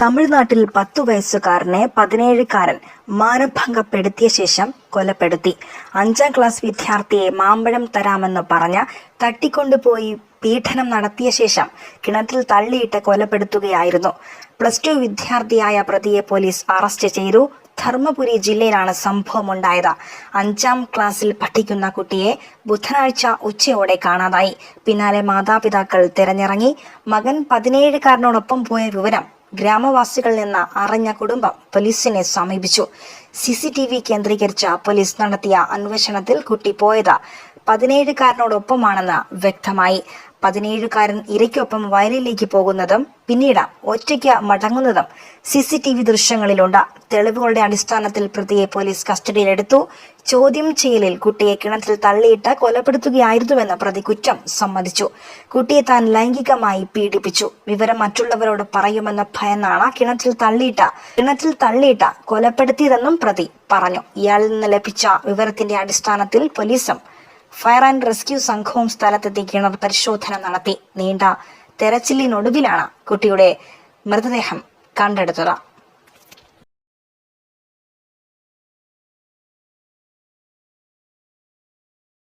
തമിഴ്നാട്ടിൽ പത്തു വയസ്സുകാരനെ പതിനേഴുകാരൻ മാനഭംഗപ്പെടുത്തിയ ശേഷം കൊലപ്പെടുത്തി. അഞ്ചാം ക്ലാസ് വിദ്യാർത്ഥിയെ മാമ്പഴം തരാമെന്ന് പറഞ്ഞ തട്ടിക്കൊണ്ടുപോയി പീഡനം നടത്തിയ ശേഷം കിണറ്റിൽ തള്ളിയിട്ട് കൊലപ്പെടുത്തുകയായിരുന്നു. പ്ലസ് ടു വിദ്യാർത്ഥിയായ പ്രതിയെ പോലീസ് അറസ്റ്റ് ചെയ്തു. ധർമ്മപുരി ജില്ലയിലാണ് സംഭവം ഉണ്ടായത് അഞ്ചാം ക്ലാസ്സിൽ പഠിക്കുന്ന കുട്ടിയെ ബുധനാഴ്ച ഉച്ചയോടെ കാണാതായി. പിന്നാലെ മാതാപിതാക്കൾ തിരഞ്ഞിറങ്ങി. മകൻ പതിനേഴുകാരനോടൊപ്പം പോയ വിവരം ഗ്രാമവാസികളിൽ നിന്ന് അറിഞ്ഞ കുടുംബം പോലീസിനെ സമീപിച്ചു. സി സി ടി വി കേന്ദ്രീകരിച്ച പോലീസ് നടത്തിയ അന്വേഷണത്തിൽ കുട്ടി പോയത് പതിനേഴുകാരനോടൊപ്പമാണെന്ന് വ്യക്തമായി. പതിനേഴുകാരൻ ഇരയ്ക്കൊപ്പം വയലിലേക്ക് പോകുന്നതും പിന്നീട് ഒറ്റയ്ക്ക് മടങ്ങുന്നതും സി സി ടി വി ദൃശ്യങ്ങളിലുണ്ട്. തെളിവുകളുടെ അടിസ്ഥാനത്തിൽ പ്രതിയെ പോലീസ് കസ്റ്റഡിയിലെടുത്തു. ചോദ്യം ചെയ്യലിൽ കുട്ടിയെ കിണറ്റിൽ തള്ളിയിട്ട് കൊലപ്പെടുത്തുകയായിരുന്നുവെന്ന് പ്രതി കുറ്റം സമ്മതിച്ചു. കുട്ടിയെ താൻ ലൈംഗികമായി പീഡിപ്പിച്ചു. വിവരം മറ്റുള്ളവരോട് പറയുമെന്ന ഭയന്നാണ് കിണറ്റിൽ തള്ളിയിട്ട കിണറ്റിൽ തള്ളിയിട്ട കൊലപ്പെടുത്തിയതെന്നും പ്രതി പറഞ്ഞു. ഇയാളിൽ നിന്ന് ലഭിച്ച വിവരത്തിന്റെ അടിസ്ഥാനത്തിൽ പോലീസും ഫയർ ആൻഡ് റെസ്ക്യൂ സംഘവും സ്ഥലത്തെത്തി കിണർ പരിശോധന നടത്തി. നീണ്ട തെരച്ചിലിനൊടുവിലാണ് കുട്ടിയുടെ മൃതദേഹം കണ്ടെടുത്തത്.